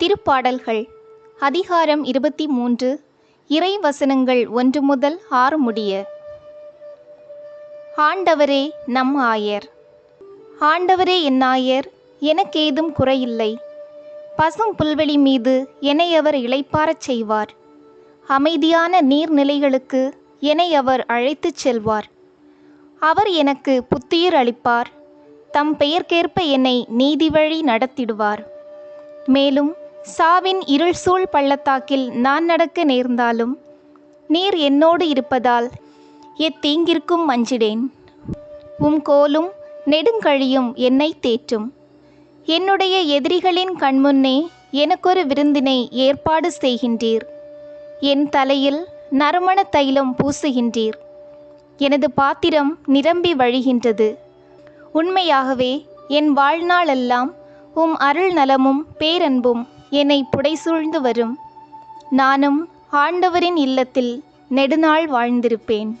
திருப்பாடல்கள் அதிகாரம் இருபத்தி மூன்று இறை வசனங்கள் ஒன்று முதல் ஆறு முடிய. ஆண்டவரே நம் ஆயர். ஆண்டவரே என் ஆயர் எனக்கேதும் குறையில்லை. பசும் புல்வெளி மீது என்னை அவர் இளைப்பாரச் செய்வார். அமைதியான நீர்நிலைகளுக்கு என்னை அவர் அழைத்துச் செல்வார். அவர் எனக்கு புத்துயிர் அளிப்பார். தம் பெயர்க்கேற்ப என்னை நீதி வழி நடத்திடுவார். மேலும் சாவின் இருள் சூழ் பள்ளத்தாக்கில் நான் நடக்க நேர்ந்தாலும் நீர் என்னோடு இருப்பதால் எத்தீங்கிற்கும் மஞ்சிடேன் உம் கோலும் நெடுங்கழியும் என்னை தேற்றும். என்னுடைய எதிரிகளின் கண்முன்னே எனக்கொரு விருந்தினை ஏற்பாடு செய்கின்றீர். என் தலையில் நறுமண தைலம் பூசுகின்றீர். எனது பாத்திரம் நிரம்பி வழிகின்றது. உண்மையாகவே என் வாழ்நாளெல்லாம் உம் அருள் நலமும் பேரன்பும் என்னை புடைசூழ்ந்து வரும். நானும் ஆண்டவரின் இல்லத்தில் நெடுநாள் வாழ்ந்திருப்பேன்.